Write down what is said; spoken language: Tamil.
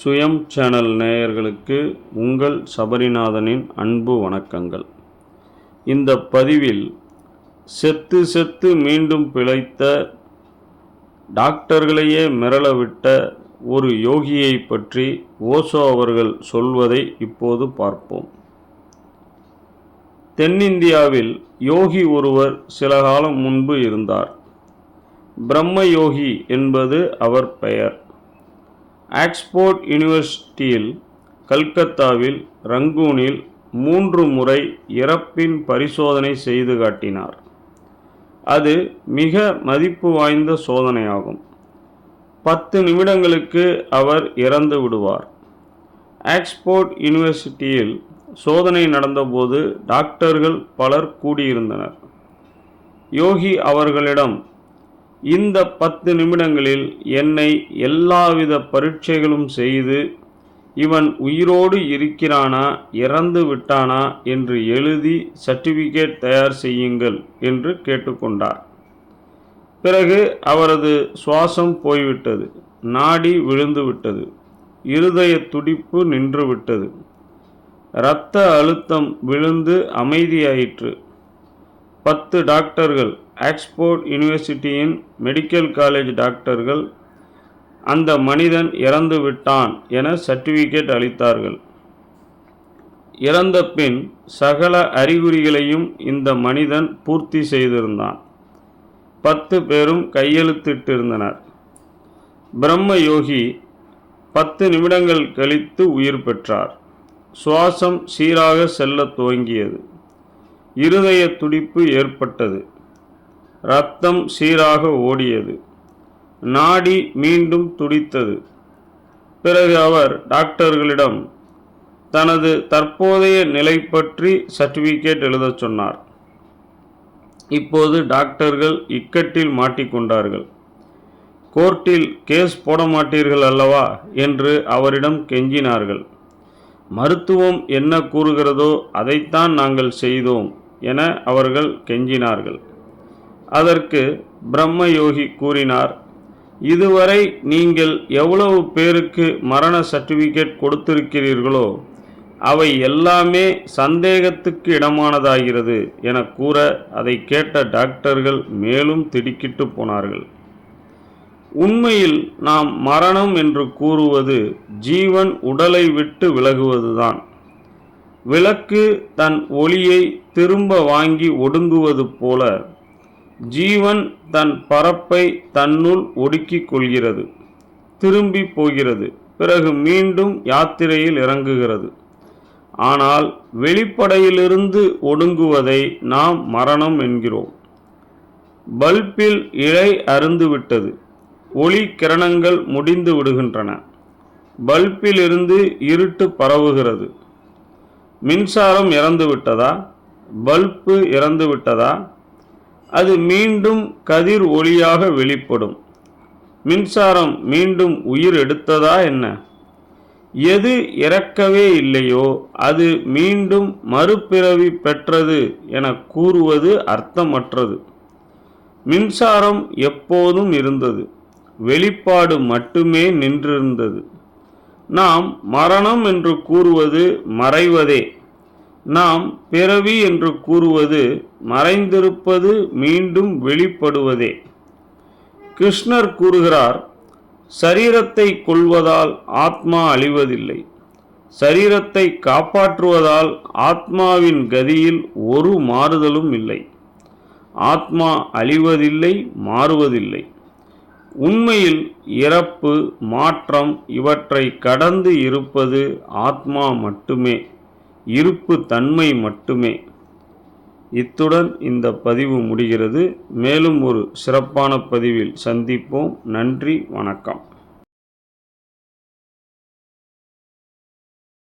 சுயம் சேனல் நேயர்களுக்கு உங்கள் சபரிநாதனின் அன்பு வணக்கங்கள். இந்த பதிவில் செத்து செத்து மீண்டும் பிழைத்த டாக்டர்களையே மிரளவிட்ட ஒரு யோகியை பற்றி ஓசோ அவர்கள் சொல்வதை இப்போது பார்ப்போம். தென்னிந்தியாவில் யோகி ஒருவர் சில காலம் முன்பு இருந்தார். பிரம்ம யோகி என்பது அவர் பெயர். ஆக்ஸ்போர்ட் யூனிவர்சிட்டியில் கல்கத்தாவில் ரங்கூனில் மூன்று முறை இறப்பின் பரிசோதனை செய்து காட்டினார். அது மிக மதிப்பு வாய்ந்த சோதனையாகும். பத்து நிமிடங்களுக்கு அவர் இறந்து விடுவார். ஆக்ஸ்போர்ட் யூனிவர்சிட்டியில் சோதனை நடந்தபோது டாக்டர்கள் பலர் கூடியிருந்தனர். யோகி அவர்களிடம் இந்த பத்து நிமிடங்களில் என்னை எல்லாவித பரீட்சைகளும் செய்து இவன் உயிரோடு இருக்கிறானா இறந்து விட்டானா என்று எழுதி சர்டிபிகேட் தயார் செய்யுங்கள் என்று கேட்டுக்கொண்டார். பிறகு அவரது சுவாசம் போய்விட்டது நாடி விழுந்து விட்டது இருதய துடிப்பு நின்றுவிட்டது இரத்த அழுத்தம் விழுந்து அமைதியாயிற்று. பத்து டாக்டர்கள் ஆக்ஸ்போர்ட் யூனிவர்சிட்டியின் மெடிக்கல் காலேஜ் டாக்டர்கள் அந்த மனிதன் இறந்து விட்டான் என சர்டிஃபிகேட் அளித்தார்கள். இறந்த பின் சகல அறிகுறிகளையும் இந்த மனிதன் பூர்த்தி செய்திருந்தான். பத்து பேரும் கையெழுத்திட்டிருந்தனர். பிரம்ம யோகி பத்து நிமிடங்கள் கழித்து உயிர் பெற்றார். சுவாசம் சீராக செல்லத் துவங்கியது. இருதய துடிப்பு ஏற்பட்டது. ரத்தம் சீராக ஓடியது. நாடி மீண்டும் துடித்தது. பிறகு அவர் டாக்டர்களிடம் தனது தற்போதைய நிலை பற்றி சர்டிஃபிகேட் எழுதச் சொன்னார். இப்போது டாக்டர்கள் இக்கட்டில் மாட்டிக்கொண்டார்கள் கோர்ட்டில் கேஸ் போட மாட்டீர்கள் அல்லவா? என்று அவரிடம் கெஞ்சினார்கள். மருத்துவம் என்ன கூறுகிறதோ அதைத்தான் நாங்கள் செய்தோம் என அவர்கள் கெஞ்சினார்கள். அதற்கு பிரம்ம யோகி கூறினார் இதுவரை நீங்கள் எவ்வளவு பேருக்கு மரண சர்டிஃபிகேட் கொடுத்திருக்கிறீர்களோ அவை எல்லாமே சந்தேகத்துக்கு இடமானதாகிறது என கூற அதை கேட்ட டாக்டர்கள் மேலும் திடுக்கிட்டு போனார்கள். உண்மையில் நாம் மரணம் என்று கூறுவது ஜீவன் உடலை விட்டு விலகுவதுதான். விளக்கு தன் ஒளியை திரும்ப வாங்கி ஒடுங்குவது போல ஜீவன் தன் பரப்பை தன்னுள் ஒடுக்கிக் கொள்கிறது. திரும்பி போகிறது. பிறகு மீண்டும் யாத்திரையில் இறங்குகிறது. ஆனால் வெளிப்படையிலிருந்து ஒடுங்குவதை நாம் மரணம் என்கிறோம். பல்பில் இழை அருந்துவிட்டது ஒளி கிரணங்கள் முடிந்து விடுகின்றன. பல்பிலிருந்து இருட்டு பரவுகிறது. மின்சாரம் இறந்துவிட்டதா? பல்பு இறந்துவிட்டதா? அது மீண்டும் கதிர் ஒளியாக வெளிப்படும். மின்சாரம் மீண்டும் உயிர் எடுத்ததா என்ன? எது இறக்கவே இல்லையோ அது மீண்டும் மறுபிறவி பெற்றது என கூறுவது அர்த்தமற்றது. மின்சாரம் எப்போதும் இருந்தது. வெளிப்பாடு மட்டுமே நின்றிருந்தது. நாம் மரணம் என்று கூறுவது மறைவதே. நாம் பிறவி என்று கூறுவது மறைந்திருப்பது மீண்டும் வெளிப்படுவதே. கிருஷ்ணர் கூறுகிறார் சரீரத்தை கொள்வதால் ஆத்மா அழிவதில்லை. சரீரத்தை காப்பாற்றுவதால் ஆத்மாவின் கதியில் ஒரு மாறுதலும் இல்லை. ஆத்மா அழிவதில்லை மாறுவதில்லை. உண்மையில் இறப்பு மாற்றம் இவற்றை கடந்து இருப்பது ஆத்மா மட்டுமே. இருப்பு தன்மை மட்டுமே. இத்துடன் இந்த பதிவு முடிகிறது. மேலும் ஒரு சிறப்பான பதிவில் சந்திப்போம். நன்றி வணக்கம்.